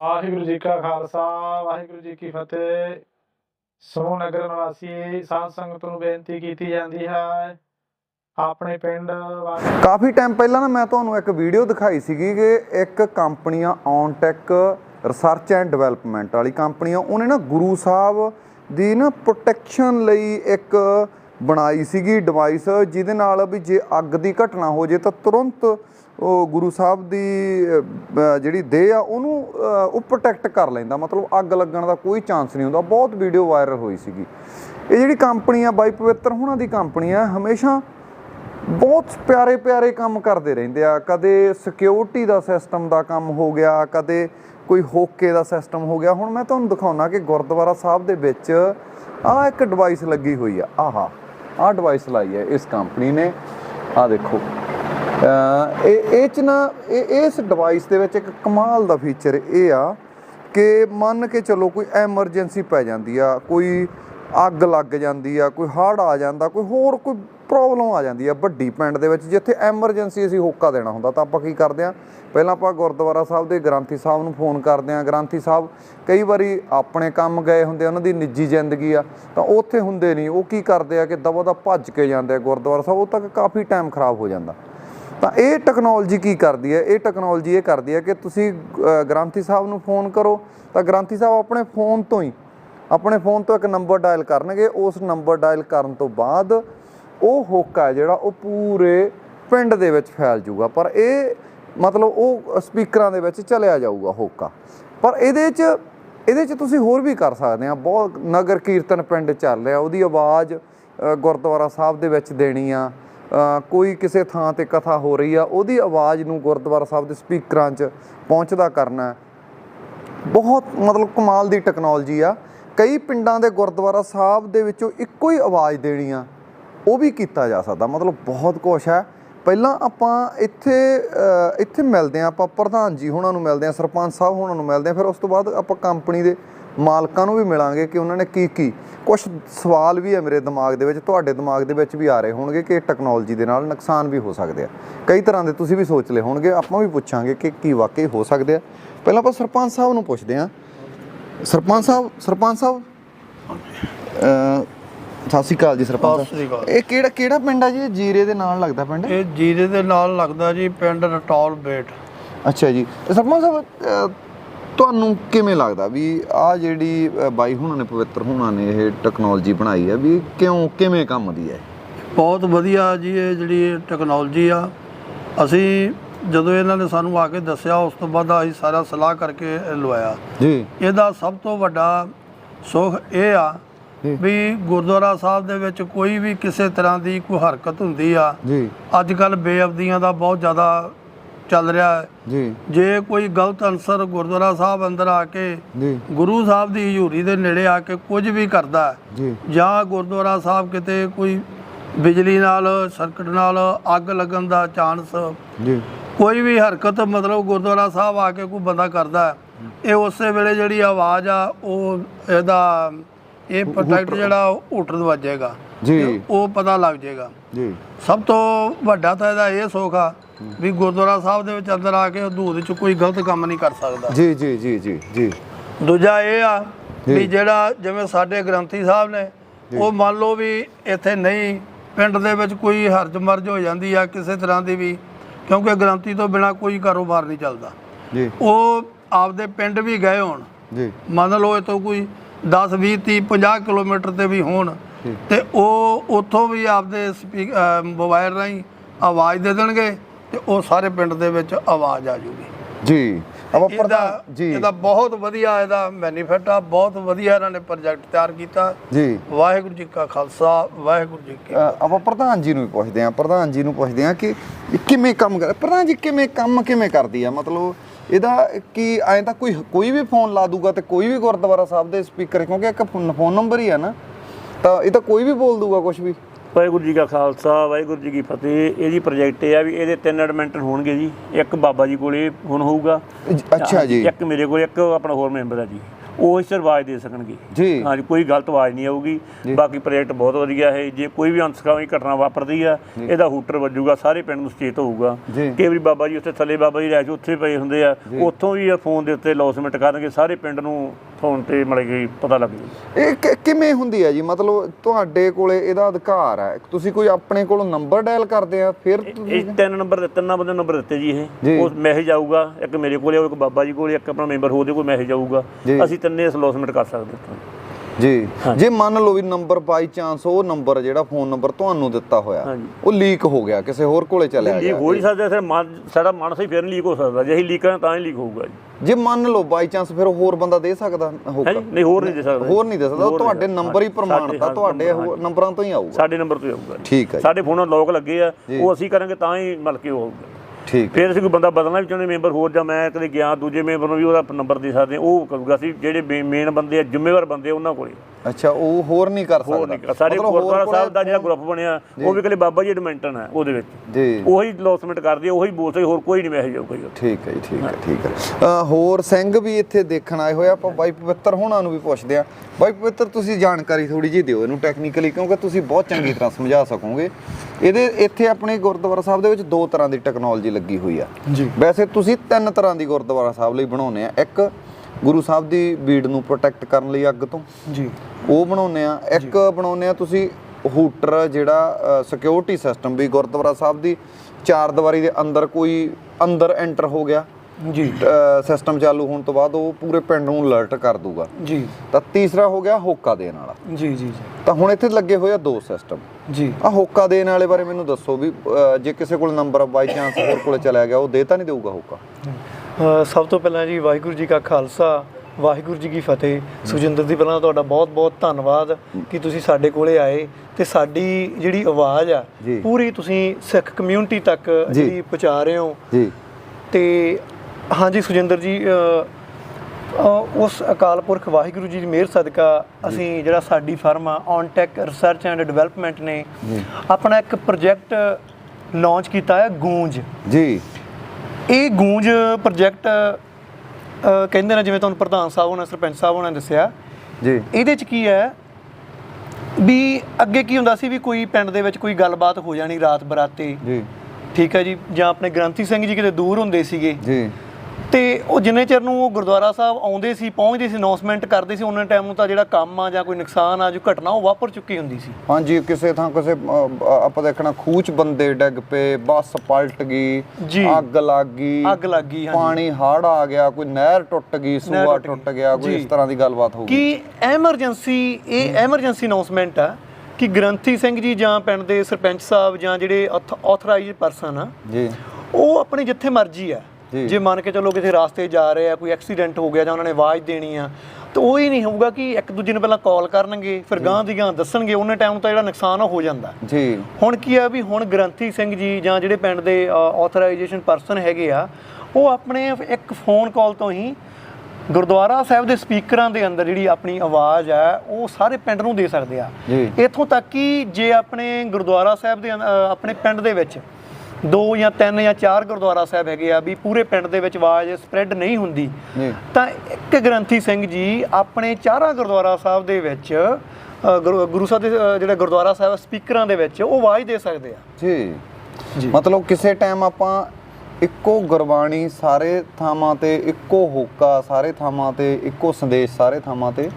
ਵਾਹਿਗੁਰੂ ਜੀ ਕਾ ਖਾਲਸਾ, ਵਾਹਿਗੁਰੂ ਜੀ ਕੀ ਫਤਿਹ। ਸਮੂਹ ਨਗਰ ਨਿਵਾਸੀ, ਸਾਧ ਸੰਗਤ ਨੂੰ ਬੇਨਤੀ ਕੀਤੀ ਜਾਂਦੀ ਹੈ, ਆਪਣੇ ਪਿੰਡ ਕਾਫੀ ਟਾਈਮ ਪਹਿਲਾਂ ਨਾ ਮੈਂ ਤੁਹਾਨੂੰ ਇੱਕ ਵੀਡੀਓ ਦਿਖਾਈ ਸੀਗੀ ਕਿ ਇੱਕ ਕੰਪਨੀ ਆ ਔਨਟੈਕ ਰਿਸਰਚ ਐਂਡ ਡਿਵੈਲਪਮੈਂਟ ਵਾਲੀ ਕੰਪਨੀ ਉਹਨੇ ਨਾ ਗੁਰੂ ਸਾਹਿਬ ਦੀ ਨਾ ਪ੍ਰੋਟੈਕਸ਼ਨ ਲਈ ਇੱਕ ਬਣਾਈ ਸੀਗੀ ਡਿਵਾਈਸ ਜਿਹਦੇ ਨਾਲ ਵੀ ਜੇ ਅੱਗ ਦੀ ਘਟਨਾ ਹੋ ਜੇ ਤਾਂ ਤੁਰੰਤ ਉਹ ਗੁਰੂ ਸਾਹਿਬ ਦੀ ਜਿਹੜੀ ਦੇਹ ਆ, ਉਹਨੂੰ ਉਹ ਪ੍ਰੋਟੈਕਟ ਕਰ ਲੈਂਦਾ। ਮਤਲਬ ਅੱਗ ਲੱਗਣ ਦਾ ਕੋਈ ਚਾਂਸ ਨਹੀਂ ਹੁੰਦਾ। ਬਹੁਤ ਵੀਡੀਓ ਵਾਇਰਲ ਹੋਈ ਸੀਗੀ। ਇਹ ਜਿਹੜੀ ਕੰਪਨੀ ਆ ਬਾਈ ਪਵਿੱਤਰ ਹੁਣਾਂ ਦੀ ਕੰਪਨੀ ਆ ਹਮੇਸ਼ਾ ਬਹੁਤ ਪਿਆਰੇ ਪਿਆਰੇ ਕੰਮ ਕਰਦੇ ਰਹਿੰਦੇ ਆ। ਕਦੇ ਸਿਕਿਉਰਿਟੀ ਦਾ ਸਿਸਟਮ ਦਾ ਕੰਮ ਹੋ ਗਿਆ, ਕਦੇ ਕੋਈ ਹੋਕੇ ਦਾ ਸਿਸਟਮ ਹੋ ਗਿਆ। ਹੁਣ ਮੈਂ ਤੁਹਾਨੂੰ ਦਿਖਾਉਣਾ ਕਿ ਗੁਰਦੁਆਰਾ ਸਾਹਿਬ ਦੇ ਵਿੱਚ ਆਹ ਇੱਕ ਡਿਵਾਈਸ ਲੱਗੀ ਹੋਈ ਆ। ਆਹਾ, ਆਹ ਡਿਵਾਈਸ ਲਾਈ ਹੈ ਇਸ ਕੰਪਨੀ ਨੇ। ਆਹ ਦੇਖੋ। ਇਹ ਇਹ ਚ ਨਾ ਇਹ ਇਸ ਡਿਵਾਈਸ ਦੇ ਵਿੱਚ ਇੱਕ ਕਮਾਲ ਦਾ ਫੀਚਰ ਇਹ ਆ ਕਿ ਮੰਨ ਕੇ ਚਲੋ ਕੋਈ ਐਮਰਜੈਂਸੀ ਪੈ ਜਾਂਦੀ ਆ ਕੋਈ ਅੱਗ ਲੱਗ ਜਾਂਦੀ ਆ ਕੋਈ ਹੜ੍ਹ ਆ ਜਾਂਦਾ ਕੋਈ ਹੋਰ ਕੋਈ ਪ੍ਰੋਬਲਮ ਆ ਜਾਂਦੀ ਆ ਵੱਡੀ ਪਿੰਡ ਦੇ ਵਿੱਚ ਜਿੱਥੇ ਐਮਰਜੈਂਸੀ ਅਸੀਂ ਹੋਕਾ ਦੇਣਾ ਹੁੰਦਾ ਤਾਂ ਆਪਾਂ ਕੀ ਕਰਦੇ ਆ? ਪਹਿਲਾਂ ਆਪਾਂ ਗੁਰਦੁਆਰਾ ਸਾਹਿਬ ਦੇ ਗ੍ਰੰਥੀ ਸਾਹਿਬ ਨੂੰ ਫੋਨ ਕਰਦੇ ਆ। ਗ੍ਰੰਥੀ ਸਾਹਿਬ ਕਈ ਵਾਰੀ ਆਪਣੇ ਕੰਮ ਗਏ ਹੁੰਦੇ ਆ, ਉਹਨਾਂ ਦੀ ਨਿੱਜੀ ਜ਼ਿੰਦਗੀ ਆ ਤਾਂ ਉਹ ਉੱਥੇ ਹੁੰਦੇ ਨਹੀਂ। ਉਹ ਕੀ ਕਰਦੇ ਆ ਕਿ ਦਵਾ ਦਾ ਭੱਜ ਕੇ ਜਾਂਦੇ ਆ ਗੁਰਦੁਆਰਾ ਸਾਹਿਬ ਉਹ ਤੱਕ ਕਾਫੀ ਟਾਈਮ ਖਰਾਬ ਹੋ ਜਾਂਦਾ। ਤਾਂ ਇਹ ਟੈਕਨੋਲੋਜੀ ਕੀ ਕਰਦੀ ਹੈ? ਇਹ ਟੈਕਨੋਲੋਜੀ ਇਹ ਕਰਦੀ ਹੈ ਕਿ ਤੁਸੀਂ ਗ੍ਰੰਥੀ ਸਾਹਿਬ ਨੂੰ ਫੋਨ ਕਰੋ, ਤਾਂ ਗ੍ਰੰਥੀ ਸਾਹਿਬ ਆਪਣੇ ਫੋਨ ਤੋਂ ਹੀ, ਆਪਣੇ ਫੋਨ ਤੋਂ ਇੱਕ ਨੰਬਰ ਡਾਇਲ ਕਰਨਗੇ। ਉਸ ਨੰਬਰ ਡਾਇਲ ਕਰਨ ਤੋਂ ਬਾਅਦ ਉਹ ਹੋਕਾ ਹੈ ਜਿਹੜਾ ਉਹ ਪੂਰੇ ਪਿੰਡ ਦੇ ਵਿੱਚ ਫੈਲ ਜਾਊਗਾ। ਪਰ ਇਹ ਮਤਲਬ ਉਹ ਸਪੀਕਰਾਂ ਦੇ ਵਿੱਚ ਚਲਿਆ ਜਾਊਗਾ ਹੋਕਾ। ਪਰ ਇਹਦੇ 'ਚ ਇਹਦੇ 'ਚ ਤੁਸੀਂ ਹੋਰ ਵੀ ਕਰ ਸਕਦੇ ਆ ਬਹੁਤ ਨਗਰ ਕੀਰਤਨ ਪਿੰਡ ਚੱਲ ਰਿਹਾ। ਉਹਦੀ ਆਵਾਜ਼ ਗੁਰਦੁਆਰਾ ਸਾਹਿਬ ਦੇ ਵਿੱਚ ਦੇਣੀ ਆ। ਕੋਈ ਕਿਸੇ ਥਾਂ ਤੇ ਕਥਾ ਹੋ ਰਹੀ ਆ, ਉਹਦੀ ਆਵਾਜ਼ ਨੂੰ ਗੁਰਦੁਆਰਾ ਸਾਹਿਬ ਦੇ ਸਪੀਕਰਾਂ 'ਚ ਪਹੁੰਚਦਾ ਕਰਨਾ ਬਹੁਤ ਮਤਲਬ ਕਮਾਲ ਦੀ ਟੈਕਨੋਲੋਜੀ ਆ। ਕਈ ਪਿੰਡਾਂ ਦੇ ਗੁਰਦੁਆਰਾ ਸਾਹਿਬ ਦੇ ਵਿੱਚੋਂ ਇੱਕੋ ਹੀ ਆਵਾਜ਼ ਦੇਣੀ ਆ। ਉਹ ਵੀ ਕੀਤਾ ਜਾ ਸਕਦਾ, ਮਤਲਬ ਬਹੁਤ ਕੁਛ ਹੈ। ਪਹਿਲਾਂ ਆਪਾਂ ਇੱਥੇ ਇੱਥੇ ਮਿਲਦੇ ਆ ਆਪਾਂ ਪ੍ਰਧਾਨ ਜੀ ਹੁਣਾਂ ਨੂੰ ਮਿਲਦੇ ਆ ਸਰਪੰਚ ਸਾਹਿਬ ਹੁਣਾਂ ਨੂੰ ਮਿਲਦੇ ਆ ਫਿਰ ਉਸ ਤੋਂ ਬਾਅਦ ਆਪਾਂ ਕੰਪਨੀ ਦੇ ਮਾਲਕਾਂ ਨੂੰ ਵੀ ਮਿਲਾਂਗੇ ਕਿ ਉਹਨਾਂ ਨੇ ਕੀ ਕੀ ਕੁਝ ਸਵਾਲ ਵੀ ਹੈ ਮੇਰੇ ਦਿਮਾਗ ਦੇ ਵਿੱਚ ਤੁਹਾਡੇ ਦਿਮਾਗ ਦੇ ਵਿੱਚ ਵੀ ਆ ਰਹੇ ਹੋਣਗੇ ਕਿ ਟੈਕਨੋਲੋਜੀ ਦੇ ਨਾਲ ਨੁਕਸਾਨ ਵੀ ਹੋ ਸਕਦੇ ਆ। ਕਈ ਤਰ੍ਹਾਂ ਦੇ ਤੁਸੀਂ ਵੀ ਸੋਚ ਲਏ ਹੋਣਗੇ ਆਪਾਂ ਵੀ ਪੁੱਛਾਂਗੇ ਕਿ ਕੀ ਵਾਕਈ ਹੋ ਸਕਦੇ ਆ। ਪਹਿਲਾਂ ਆਪਾਂ ਸਰਪੰਚ ਸਾਹਿਬ ਨੂੰ ਪੁੱਛਦੇ ਆ ਸਰਪੰਚ ਸਾਹਿਬ ਸਰਪੰਚ ਸਾਹਿਬ? ਸਤਿ ਸ਼੍ਰੀ ਅਕਾਲ ਜੀ ਸਰਪੰਚ। ਸਾਹਿਬ। ਇਹ ਕਿਹੜਾ ਕਿਹੜਾ ਪਿੰਡ ਆ ਜੀ? ਇਹ ਜੀਰੇ ਦੇ ਨਾਲ ਲੱਗਦਾ ਪਿੰਡ? ਇਹ ਜੀਰੇ ਦੇ ਨਾਲ ਲੱਗਦਾ ਜੀ ਪਿੰਡ ਰਟੌਲ ਬੇਟ। ਅੱਛਾ ਜੀ। ਸਰਪੰਚ ਸਾਹਿਬ ਤੁਹਾਨੂੰ ਕਿਵੇਂ ਲੱਗਦਾ ਵੀ ਆ ਜਿਹੜੀ ਬਾਈ ਹੁਣਾਂ ਨੇ ਪਵਿੱਤਰ ਹੁਣਾਂ ਨੇ ਇਹ ਟੈਕਨੋਲੋਜੀ ਬਣਾਈ ਹੈ ਵੀ ਕਿਉਂ ਕਿਵੇਂ ਕੰਮ ਦੀ ਹੈ? ਬਹੁਤ ਵਧੀਆ ਜੀ ਇਹ ਜਿਹੜੀ ਟੈਕਨੋਲੋਜੀ ਆ। ਅਸੀਂ ਜਦੋਂ ਇਹਨਾਂ ਨੇ ਸਾਨੂੰ ਆ ਕੇ ਦੱਸਿਆ ਉਸ ਤੋਂ ਬਾਅਦ ਅਸੀਂ ਸਾਰਾ ਸਲਾਹ ਕਰਕੇ ਲਵਾਇਆ। ਜੀ। ਇਹਦਾ ਸਭ ਤੋਂ ਵੱਡਾ ਸੁੱਖ ਇਹ ਆ ਵੀ ਗੁਰਦੁਆਰਾ ਸਾਹਿਬ ਦੇ ਵਿੱਚ ਕੋਈ ਵੀ ਕਿਸੇ ਤਰ੍ਹਾਂ ਦੀ ਕੋਈ ਹਰਕਤ ਹੁੰਦੀ ਆ ਜੀ। ਅੱਜ ਕੱਲ ਬੇਅਬਦੀਆਂ ਦਾ ਬਹੁਤ ਜ਼ਿਆਦਾ ਚੱਲ ਰਿਹਾ ਹੈ। ਜੀ। ਜੇ ਕੋਈ ਗਲਤ ਅਨਸਰ ਗੁਰਦੁਆਰਾ ਸਾਹਿਬ ਅੰਦਰ ਆ ਕੇ ਜੀ। ਗੁਰੂ ਸਾਹਿਬ ਦੀ ਹਜ਼ੂਰੀ ਦੇ ਨੇੜੇ ਆ ਕੇ ਕੁਝ ਵੀ ਕਰਦਾ ਜੀ। ਜਾਂ ਗੁਰਦੁਆਰਾ ਸਾਹਿਬ ਕਿਤੇ ਕੋਈ ਬਿਜਲੀ ਨਾਲ ਸਰਕਟ ਨਾਲ ਅੱਗ ਲੱਗਣ ਦਾ ਚਾਂਸ ਜੀ। ਕੋਈ ਵੀ ਹਰਕਤ ਮਤਲਬ ਗੁਰਦੁਆਰਾ ਸਾਹਿਬ ਆ ਕੇ ਕੋਈ ਬੰਦਾ ਕਰਦਾ ਇਹ ਉਸੇ ਵੇਲੇ ਜਿਹੜੀ ਆਵਾਜ਼ ਆ ਉਹ ਇਹਦਾ ਇਹ ਪ੍ਰੋਟੈਕਟ ਜਿਹੜਾ ਉਹ ਹੂਟਰ ਵੱਜੇਗਾ। ਜੀ। ਉਹ ਪਤਾ ਲੱਗ ਜਾਏਗਾ ਜੀ। ਸਭ ਤੋਂ ਵੱਡਾ ਤਾਂ ਇਹਦਾ ਇਹ ਸੁੱਖ ਵੀ ਗੁਰਦੁਆਰਾ ਸਾਹਿਬ ਦੇ ਵਿੱਚ ਅੰਦਰ ਆ ਕੇ ਹਦੂਦ ਚ ਕੋਈ ਗਲਤ ਕੰਮ ਨਹੀਂ ਕਰ ਸਕਦਾ। ਜੀ ਜੀ ਜੀ ਜੀ ਜੀ। ਦੂਜਾ ਇਹ ਆ। ਵੀ ਜਿਹੜਾ ਜਿਵੇਂ ਸਾਡੇ ਗ੍ਰੰਥੀ ਸਾਹਿਬ ਨੇ ਉਹ ਮੰਨ ਲਓ ਵੀ ਇੱਥੇ ਨਹੀਂ ਪਿੰਡ ਦੇ ਵਿੱਚ ਕੋਈ ਹਰਜ ਮਰਜ ਹੋ ਜਾਂਦੀ ਆ ਕਿਸੇ ਤਰ੍ਹਾਂ ਦੀ ਵੀ ਕਿਉਂਕਿ ਗ੍ਰੰਥੀ ਤੋਂ ਬਿਨਾ ਕੋਈ ਕਾਰੋਬਾਰ ਨਹੀਂ ਚੱਲਦਾ। ਜੀ। ਉਹ ਆਪਦੇ ਪਿੰਡ ਵੀ ਗਏ ਹੋਣ ਜੀ। ਮੰਨ ਲਓ ਇਤੋਂ ਕੋਈ 10 20 30 50 ਕਿਲੋਮੀਟਰ ਤੇ ਵੀ ਹੋਣ। ਤੇ ਉਹ ਉੱਥੋਂ ਵੀ ਆਪਦੇ ਮੋਬਾਈਲ ਰਾਹੀਂ ਆਵਾਜ਼ ਦੇ ਦੇਣਗੇ ਤੇ ਉਹ ਸਾਰੇ ਪਿੰਡ ਦੇ ਵਿੱਚ ਆਵਾਜ਼ ਆ ਜੂਗੀ। ਜੀ। ਆਪਾਂ ਇਹਦਾ ਪ੍ਰਧਾਨ ਜੀ। ਇਹਦਾ ਬਹੁਤ ਵਧੀਆ ਇਹਦਾ ਮੈਨੀਫੈਸਟ ਆ ਬਹੁਤ ਵਧੀਆ ਇਹਨਾਂ ਨੇ ਪ੍ਰੋਜੈਕਟ ਤਿਆਰ ਕੀਤਾ। ਜੀ। ਵਾਹਿਗੁਰੂ ਜੀ ਕਾ ਖਾਲਸਾ ਵਾਹਿਗੁਰੂ ਜੀ ਕੀ ਆਪਾਂ ਪ੍ਰਧਾਨ ਜੀ ਨੂੰ ਵੀ ਪੁੱਛਦੇ ਹਾਂ ਪ੍ਰਧਾਨ ਜੀ ਨੂੰ ਪੁੱਛਦੇ ਹਾਂ ਕਿ ਕਿਵੇਂ ਕੰਮ ਕਰ ਪ੍ਰਧਾਨ ਜੀ ਕਿਵੇਂ ਕੰਮ ਕਿਵੇਂ ਕਰਦੀ ਆ? ਮਤਲਬ ਇਹਦਾ ਕੀ ਐਂ ਤਾਂ ਕੋਈ ਕੋਈ ਵੀ ਫੋਨ ਲਾ ਦੂਗਾ ਤੇ ਕੋਈ ਵੀ ਗੁਰਦੁਆਰਾ ਸਾਹਿਬ ਦੇ ਸਪੀਕਰ ਕਿਉਂਕਿ ਇੱਕ ਫੋਨ ਨੰਬਰ ਹੀ ਆ ਨਾ ਤਾਂ ਇਹ ਤਾਂ ਕੋਈ ਵੀ ਬੋਲ ਦੂਗਾ ਕੁਝ ਵੀ। ਵਾਹਿਗੁਰੂ ਜੀ ਕਾ ਖਾਲਸਾ ਵਾਹਿਗੁਰੂ ਜੀ ਕੀ ਫਤਿਹ। ਇਹ ਜੀ ਪ੍ਰੋਜੈਕਟ ਇਹ ਆ ਵੀ ਇਹਦੇ ਤਿੰਨ ਐਡਮਿੰਟਨ ਹੋਣਗੇ ਜੀ। ਇੱਕ ਬਾਬਾ ਜੀ ਕੋਲੇ ਹੁਣ ਹੋਊਗਾ। ਅੱਛਾ ਜੀ। ਇੱਕ ਮੇਰੇ ਕੋਲ ਇੱਕ ਆਪਣਾ ਹੋਰ ਮੈਂਬਰ ਆ ਜੀ। ਉਹ ਇਸ ਆਵਾਜ਼ ਦੇ ਸਕਣਗੇ। ਜੀ। ਹਾਂਜੀ ਕੋਈ ਗਲਤ ਆਵਾਜ਼ ਨਹੀਂ ਆਊਗੀ। ਬਾਕੀ ਪ੍ਰੋਜੈਕਟ ਬਹੁਤ ਵਧੀਆ ਹੈ। ਜੇ ਕੋਈ ਵੀ ਅਨਸਕਾਵੀ ਘਟਨਾ ਵਾਪਰਦੀ ਆ ਇਹਦਾ ਹੂਟਰ ਵੱਜੂਗਾ ਸਾਰੇ ਪਿੰਡ ਨੂੰ ਸੁਚੇਤ ਹੋਊਗਾ। ਜੀ। ਕਈ ਵਾਰੀ ਬਾਬਾ ਜੀ ਉੱਥੇ ਥੱਲੇ ਬਾਬਾ ਜੀ ਰਹਿ ਕੇ ਉੱਥੇ ਪਏ ਹੁੰਦੇ ਆ। ਉੱਥੋਂ ਵੀ ਇਹ ਫੋਨ ਦੇ ਉੱਤੇ ਲੌਸਮੈਂਟ ਕਰਨਗੇ ਸਾਰੇ ਪਿੰਡ ਨੂੰ ਫੋਨ ਤੇ ਮਤਲਬ ਕਿ ਪਤਾ ਲੱਗ ਜੂ। ਇਹ ਕਿ- ਕਿਵੇਂ ਹੁੰਦੀ ਹੈ ਜੀ? ਮਤਲਬ ਤੁਹਾਡੇ ਕੋਲੇ ਇਹਦਾ ਅਧਿਕਾਰ ਹੈ। ਤੁਸੀਂ ਕੋਈ ਆਪਣੇ ਕੋਲੋਂ ਨੰਬਰ ਡਾਇਲ ਕਰਦੇ ਆ ਫਿਰ ਤੁਸੀਂ- ਇਹ ਤਿੰਨ ਨੰਬਰ ਦਿੱਤੇ ਤਿੰਨਾਂ ਬੰਦੇ ਨੰਬਰ ਦਿੱਤੇ ਜੀ ਜੀ। ਇਹ ਉਹ ਮੈਸੇਜ ਆਊਗਾ ਇੱਕ ਮੇਰੇ ਕੋਲੇ ਆਊ ਇੱਕ ਬਾਬਾ ਜੀ ਕੋਲੇ ਇੱਕ ਆਪਣਾ ਮੈਂਬਰ ਹੋਦੇ ਕੋਈ ਮੈਸੇਜ ਆਊਗਾ। ਜੀ। ਅਸੀਂ ਤਿੰਨੇ ਲੌਸਮੈਂਟ ਕਰ ਸਕਦੇ ਹਾਂ ਜੀ। ਜੇ ਮੰਨ ਲਓ ਵੀ ਨੰਬਰ ਬਾਈ ਚਾਂਸ ਉਹ ਨੰਬਰ ਜਿਹੜਾ ਫੋਨ ਨੰਬਰ ਤੁਹਾਨੂੰ ਦਿੱਤਾ ਹੋਇਆ ਹਾਂਜੀ। ਉਹ ਲੀਕ ਹੋ ਗਿਆ ਕਿਸੇ ਹੋਰ ਕੋਲੇ ਚਲਿਆ ਲੀਕ ਗਿਆ। ਹੋ ਹੀ ਸਕਦਾ ਫਿਰ ਮਨ ਸਾਡਾ ਮਨ ਸਹੀ ਫਿਰ ਲੀਕ ਹੋ ਸਕਦਾ। ਜੇ ਅਸੀਂ ਲੀਕ ਕਰਾਂ ਤਾਂ ਹੀ ਲੀਕ ਹੋਊਗਾ ਜੀ। ਜੇ ਮੰਨ ਲਓ ਬਾਈ ਚਾਂਸ ਫਿਰ ਹੋਰ ਬੰਦਾ ਦੇ ਸਕਦਾ ਹੈ ਹੋਊਗਾ। ਜੀ ਨਹੀਂ ਹੋਰ ਨਹੀਂ ਦੇ ਸਕਦਾ। ਹੋਰ ਨਹੀਂ ਦੇ ਸਕਦਾ। ਤੁਹਾਡੇ ਨੰਬਰ ਹੀ ਪ੍ਰਮਾਣਤਾ ਤੁਹਾਡੇ ਨੰਬਰ, ਤੋਂ ਹੀ ਆਊਗਾ। ਸਾਡੇ ਨੰਬਰ ਤੋਂ ਹੀ ਆਊਗਾ। ਠੀਕ ਹੈ ਸਾਡੇ ਫੋਨਾਂ ਲੋਕ ਲੱਗੇ ਆ। ਉਹ ਅਸੀਂ ਕਰਾਂਗੇ ਤਾਂ ਹੀ ਮਤਲਬ ਕਿ ਉਹ ਹੋਊਗਾ ਠੀਕ। ਫਿਰ ਅਸੀਂ ਕੋਈ ਬੰਦਾ ਬਦਲਣਾ ਵੀ ਚਾਹੁੰਦੇ ਮੈਂਬਰ ਹੋਰ ਜਾਂ ਮੈਂ ਕਦੇ ਗਿਆ ਦੂਜੇ ਮੈਂਬਰ ਨੂੰ ਵੀ ਉਹਦਾ ਨੰਬਰ ਦੇ ਸਕਦੇ ਉਹ ਕਰੂਗਾ ਅਸੀਂ ਜਿਹੜੇ ਮੇਨ ਬੰਦੇ ਆ ਜ਼ਿੰਮੇਵਾਰ ਬੰਦੇ ਉਹਨਾਂ ਕੋਲੇ। ਅੱਛਾ ਉਹ ਹੋਰ ਨਹੀਂ ਕਰ ਸਕਦਾ। ਸਾਡੇ ਗੁਰਦੁਆਰਾ ਕੋਲੇ ਸਾਹਿਬ ਦਾ ਜਿਹੜਾ ਗਰੁੱਪ ਬਣਿਆ ਉਹ ਵੀ ਇਕੱਲੇ ਬਾਬਾ ਜੀ ਐਡਮਿੰਟਨ ਹੈ ਉਹਦੇ ਵਿੱਚ। ਜੀ। ਉਹੀ ਲੌਸਮੈਂਟ ਕਰਦੇ ਉਹੀ ਬੋਲ ਸਕਦੇ ਹੋਰ ਕੋਈ ਨਹੀਂ ਮੈਸੇਜ ਜਾਊਗਾ ਜੀ ਠੀਕ ਹੈ ਜੀ ਠੀਕ ਹੈ ਠੀਕ ਹੈ। ਹੋਰ ਸਿੰਘ ਵੀ ਇੱਥੇ ਦੇਖਣ ਆਏ ਹੋਏ ਆਪਾਂ ਬਾਈ ਪਵਿੱਤਰ ਹੋਣਾ ਨੂੰ ਵੀ ਪੁੱਛਦੇ ਆ ਬਾਈ ਪਵਿੱਤਰ ਤੁਸੀਂ ਜਾਣਕਾਰੀ ਥੋੜੀ ਜਿਹੀ ਦਿਓ ਇਹਨੂੰ ਟੈਕਨੀਕਲੀ ਕਿਉਂਕਿ ਤੁਸੀਂ ਬਹੁਤ ਚੰਗੀ ਤਰ੍ਹਾਂ ਸਮਝਾ ਸਕੋਗੇ। ਇਹਦੇ ਇੱਥੇ ਆਪਣੇ ਗੁਰਦੁਆਰਾ ਸਾਹਿਬ ਦੇ ਵਿੱਚ ਦੋ ਤਰ੍ਹਾਂ ਦੀ ਟੈਕਨੋਲੋਜੀ ਲੱਗੀ ਹੋਈ ਆ। ਜੀ। ਵੈਸੇ ਤੁਸੀਂ ਤਿੰਨ ਤਰ੍ਹਾਂ ਦੀ ਗੁਰਦੁਆਰਾ ਸਾਹਿਬ ਲਈ ਬਣਾਉਨੇ ਆ। ਇੱਕ ਗੁਰੂ ਸਾਹਿਬ ਦੀ ਬੀੜ ਨੂੰ ਪ੍ਰੋਟੈਕਟ ਕਰਨ ਲਈ ਅੱਗ ਤੋਂ। ਜੀ। ਉਹ ਬਣਾਉਨੇ ਆ। ਇੱਕ ਬਣਾਉਨੇ ਆ ਤੁਸੀਂ ਹੂਟਰ ਜਿਹੜਾ ਸਿਕਿਉਰਿਟੀ ਸਿਸਟਮ ਵੀ ਗੁਰਦੁਆਰਾ ਸਾਹਿਬ ਦੀ ਚਾਰ ਦੀਵਾਰੀ ਦੇ ਅੰਦਰ ਕੋਈ ਅੰਦਰ ਐਂਟਰ ਹੋ ਗਿਆ। ਜੀ। ਸਿਸਟਮ ਚਾਲੂ ਹੋਣ ਤੋਂ ਬਾਅਦ ਉਹ ਪੂਰੇ ਪਿੰਡ ਨੂੰ ਅਲਰਟ ਕਰ ਦੂਗਾ। ਜੀ। ਤਾਂ ਤੀਸਰਾ ਹੋ ਗਿਆ ਹੋਕਾ ਦੇਣ ਵਾਲਾ। ਜੀ ਜੀ ਤਾਂ ਹੁਣ ਇੱਥੇ ਲੱਗੇ ਹੋਏ ਆ ਦੋ ਸਿਸਟਮ ਜੀ। ਆ ਹੋਕਾ ਦੇਣ ਵਾਲੇ ਬਾਰੇ ਮੈਨੂੰ ਦੱਸੋ ਵੀ ਜੇ ਕਿਸੇ ਕੋਲ ਨੰਬਰ ਬਾਈ ਚਾਂਸ ਹੋਰ ਕੋਲੇ ਚਲਾ ਗਿਆ ਉਹ ਦੇ ਤਾਂ ਨਹੀਂ ਦੇਊਗਾ ਹੋਕਾ? ਸਭ ਤੋਂ ਪਹਿਲਾਂ ਜੀ ਵਾਹਿਗੁਰੂ ਜੀ ਕਾ ਖਾਲਸਾ ਵਾਹਿਗੁਰੂ ਜੀ ਕੀ ਫਤਿਹ। ਸੁਜਿੰਦਰ ਦੀ ਪਹਿਲਾਂ ਤੁਹਾਡਾ ਬਹੁਤ-ਬਹੁਤ ਧੰਨਵਾਦ ਕਿ ਤੁਸੀਂ ਸਾਡੇ ਕੋਲੇ ਆਏ ਤੇ ਸਾਡੀ ਜਿਹੜੀ ਆਵਾਜ਼ ਆ ਜੀ। ਪੂਰੀ ਤੁਸੀਂ ਸਿੱਖ ਕਮਿਊਨਿਟੀ ਤੱਕ ਜੀ। ਜਿਹੜੀ ਪਹੁੰਚਾ ਰਹੇ ਹੋ। ਜੀ। ਤੇ ਹਾਂਜੀ ਸੁਜਿੰਦਰ ਜੀ ਉਸ ਅਕਾਲ ਪੁਰਖ ਵਾਹਿਗੁਰੂ ਜੀ ਦੀ ਮਿਹਰ ਸਦਕਾ ਅਸੀਂ ਜਿਹੜਾ ਸਾਡੀ ਫਰਮ ਆ ਔਨਟੈਕ ਰਿਸਰਚ ਐਂਡ ਡਿਵੈਲਪਮੈਂਟ ਨੇ ਆਪਣਾ ਇੱਕ ਪ੍ਰੋਜੈਕਟ ਲਾਂਚ ਕੀਤਾ ਹੈ ਗੂੰਜ। ਜੀ। ਇਹ ਗੂੰਜ ਪ੍ਰੋਜੈਕਟ ਕਹਿੰਦੇ ਨੇ ਜਿਵੇਂ ਤੁਹਾਨੂੰ ਪ੍ਰਧਾਨ ਸਾਹਿਬ ਹੋਣਾ ਸਰਪੰਚ ਸਾਹਿਬ ਹੋਣਾ ਦੱਸਿਆ। ਜੀ। ਇਹਦੇ ਚ ਕੀ ਹੈ ਵੀ ਅੱਗੇ ਕੀ ਹੁੰਦਾ ਸੀ ਵੀ ਕੋਈ ਪਿੰਡ ਦੇ ਵਿੱਚ ਕੋਈ ਗੱਲਬਾਤ ਹੋ ਜਾਣੀ ਰਾਤ ਬਰਾਤੇ। ਜੀ। ਠੀਕ ਹੈ ਜੀ? ਜਾਂ ਆਪਣੇ ਗ੍ਰੰਥੀ ਸਿੰਘ ਜੀ ਕਿਤੇ ਦੂਰ ਹੁੰਦੇ ਸੀਗੇ। ਜੀ। ਤੇ ਉਹ ਜਿੰਨੇ ਚਿਰ ਨੂੰ ਉਹ ਗੁਰਦੁਆਰਾ ਸਾਹਿਬ ਆਉਂਦੇ ਸੀ ਪਹੁੰਚਦੇ ਸੀ ਅਨਾਉਂਸਮੈਂਟ ਕਰਦੇ ਸੀ ਉਹਨਾਂ ਟਾਈਮ ਨੂੰ ਤਾਂ ਜਿਹੜਾ ਕੰਮ ਆ ਜਾਂ ਕੋਈ ਨੁਕਸਾਨ ਆ ਜੋ ਘਟਨਾ ਉਹ ਵਾਪਰ ਚੁੱਕੀ ਹੁੰਦੀ ਸੀ। ਹਾਂਜੀ ਕਿਸੇ ਥਾਂ ਕਿਸੇ ਆਪਾਂ ਦੇਖਣਾ ਖੂਚ ਬੰਦੇ ਡਿੱਗ ਪਏ ਬੱਸ ਪਲਟ ਗਈ। ਅੱਗ ਲੱਗ ਗਈ ਅੱਗ ਲੱਗ ਗਈ ਹਾਂਜੀ। ਪਾਣੀ ਹੜ ਆ ਗਿਆ ਕੋਈ ਨਹਿਰ ਟੁੱਟ ਗਈ ਸੂਆ ਟੁੱਟ ਗਿਆ ਕੋਈ। ਇਸ ਤਰ੍ਹਾਂ ਦੀ ਗੱਲਬਾਤ ਹੋ ਗਈ। ਕਿ ਐਮਰਜੈਂਸੀ ਇਹ ਐਮਰਜੈਂਸੀ ਅਨਾਉਂਸਮੈਂਟ ਆ ਕਿ ਗ੍ਰੰਥੀ ਸਿੰਘ ਜੀ ਜਾਂ ਪਿੰਡ ਦੇ ਸਰਪੰਚ ਸਾਹਿਬ ਜਾਂ ਜਿਹੜੇ ਆਥੋਰਾਈਜ਼ਡ ਪਰਸਨ ਆ ਜੀ। ਉਹ ਆਪਣੇ ਜਿੱਥੇ ਮਰਜ਼ੀ ਆ ਜੀ। ਮੰਨ ਕੇ ਚੱਲੋ ਕਿਸੇ ਰਾਸਤੇ ਜਾ ਰਹੇ ਆ ਕੋਈ ਐਕਸੀਡੈਂਟ ਹੋ ਗਿਆ ਜਾਂ ਉਹਨਾਂ ਨੇ ਆਵਾਜ਼ ਦੇਣੀ ਆ ਤਾਂ ਉਹ ਹੀ ਨਹੀਂ ਹੋਊਗਾ ਕਿ ਇੱਕ ਦੂਜੇ ਨੂੰ ਪਹਿਲਾਂ ਕਾਲ ਕਰਨਗੇ ਫਿਰ ਗਾਂ ਦੀ ਗਾਂ ਦੱਸਣਗੇ ਉਹਨੇ ਟਾਈਮ ਤਾਂ ਜਿਹੜਾ ਨੁਕਸਾਨ ਹੋ ਜਾਂਦਾ ਜੀ ਹੁਣ ਕੀ ਆ ਵੀ ਹੁਣ ਗ੍ਰੰਥੀ ਸਿੰਘ ਜੀ ਜਾਂ ਜਿਹੜੇ ਪਿੰਡ ਦੇ ਆਥੋਰਾਈਜੇਸ਼ਨ ਪਰਸਨ ਹੈਗੇ ਆ ਉਹ ਆਪਣੇ ਇੱਕ ਫੋਨ ਕਾਲ ਤੋਂ ਹੀ ਗੁਰਦੁਆਰਾ ਸਾਹਿਬ ਦੇ ਸਪੀਕਰਾਂ ਦੇ ਅੰਦਰ ਜਿਹੜੀ ਆਪਣੀ ਆਵਾਜ਼ ਆ ਉਹ ਸਾਰੇ ਪਿੰਡ ਨੂੰ ਦੇ ਸਕਦੇ ਆ। ਇੱਥੋਂ ਤੱਕ ਕਿ ਜੇ ਆਪਣੇ ਗੁਰਦੁਆਰਾ ਸਾਹਿਬ ਦੇ ਆਪਣੇ ਪਿੰਡ ਦੇ ਵਿੱਚ ਦੋ ਜਾਂ ਤਿੰਨ ਜਾਂ ਚਾਰ ਗੁਰਦੁਆਰਾ ਸਾਹਿਬ ਹੈਗੇ ਆ ਵੀ ਪੂਰੇ ਪਿੰਡ ਦੇ ਵਿੱਚ ਆਵਾਜ਼ ਸਪਰੈਡ ਨਹੀਂ ਹੁੰਦੀ। ਤਾਂ ਇੱਕ ਗ੍ਰੰਥੀ ਸਿੰਘ ਜੀ ਆਪਣੇ ਚਾਰਾਂ ਗੁਰਦੁਆਰਾ ਸਾਹਿਬ ਦੇ ਵਿੱਚ ਗੁਰੂ ਸਾਹਿਬ ਦੇ ਜਿਹੜੇ ਗੁਰਦੁਆਰਾ ਸਾਹਿਬ ਸਪੀਕਰਾਂ ਦੇ ਵਿੱਚ ਉਹ ਆਵਾਜ਼ ਦੇ ਸਕਦੇ ਆ। ਜੀ। ਜੀ। ਮਤਲਬ ਕਿਸੇ ਟਾਈਮ ਆਪਾਂ ਇੱਕੋ ਗੁਰਬਾਣੀ ਸਾਰੇ ਥਾਵਾਂ ਤੇ ਇੱਕੋ ਹੋਕਾ ਸਾਰੇ ਥਾਵਾਂ ਤੇ ਇੱਕੋ ਸੰਦੇਸ਼ ਸਾਰੇ ਥਾਵਾਂ ਤੇ